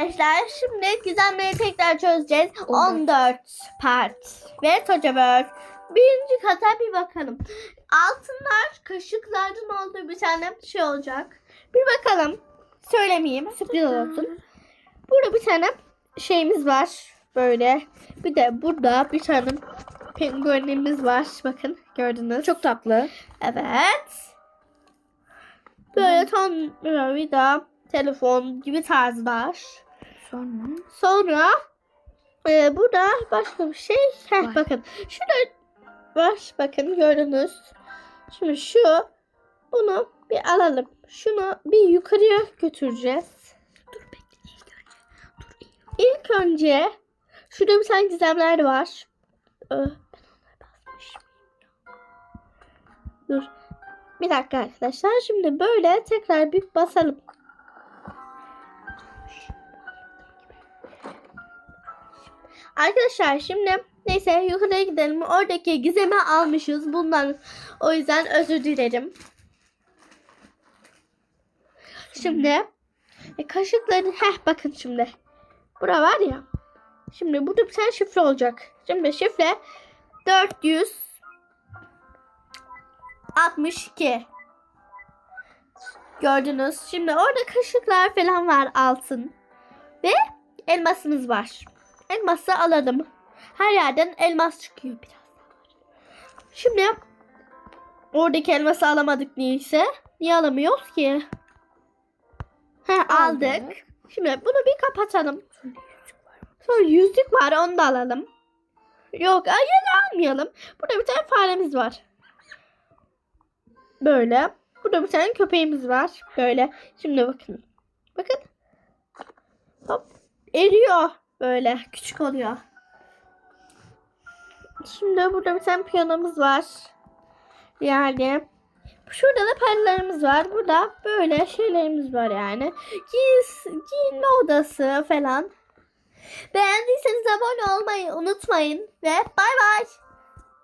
Arkadaşlar şimdi gizemleri tekrar çözeceğiz. 14. 14 part ve Toca World. Birinci kata bir bakalım. Altınlar kaşıklardan olduğu bir tane şey olacak. Bir bakalım. Söylemeyeyim. Sürpriz olsun. Burada bir tane şeyimiz var. Böyle. Bir de burada bir tane penguenimiz var. Bakın gördünüz. Çok tatlı. Evet. Böyle sonra bir de telefon gibi tarzlar. Sonra Sonra e, burada başka bir şey. Heh, Var. bakın. Şurada var. Bakın gördünüz. Şimdi şu bunu bir alalım. Şunu bir yukarıya götüreceğiz. dur bekle ilk önce. Dur ilk. İlk önce şurada bir tane gizemler var. Ee, Ben onlara basmışım. Dur. Bir dakika arkadaşlar. Şimdi böyle tekrar bir basalım. Arkadaşlar şimdi neyse yukarıya gidelim. Oradaki gizemi almışız. Bundan o yüzden özür dilerim. Şimdi e, kaşıkların heh bakın şimdi. Bura var ya. Şimdi burada bir tane şifre olacak. Şimdi şifre 462. Gördünüz. Şimdi orada kaşıklar falan var altın. Ve elmasımız var. Elması alalım. Her yerden elmas çıkıyor biraz. Şimdi oradaki elması alamadık niyeyse. Niye alamıyoruz ki? He aldık. Aldık. Şimdi bunu bir kapatalım. Sonra yüzük var onu da alalım. Yok hayır almayalım. Burada bir tane faremiz var. Böyle. Burada bir tane köpeğimiz var. Böyle. Şimdi bakın. Bakın. Hop. Eriyor. Böyle. Küçük oluyor. Şimdi burada bir tane piyanomuz var. Yani. Şurada da paralarımız var. Burada böyle şeylerimiz var yani. Giys, giyinme odası falan. Beğendiyseniz abone olmayı unutmayın ve bay bay.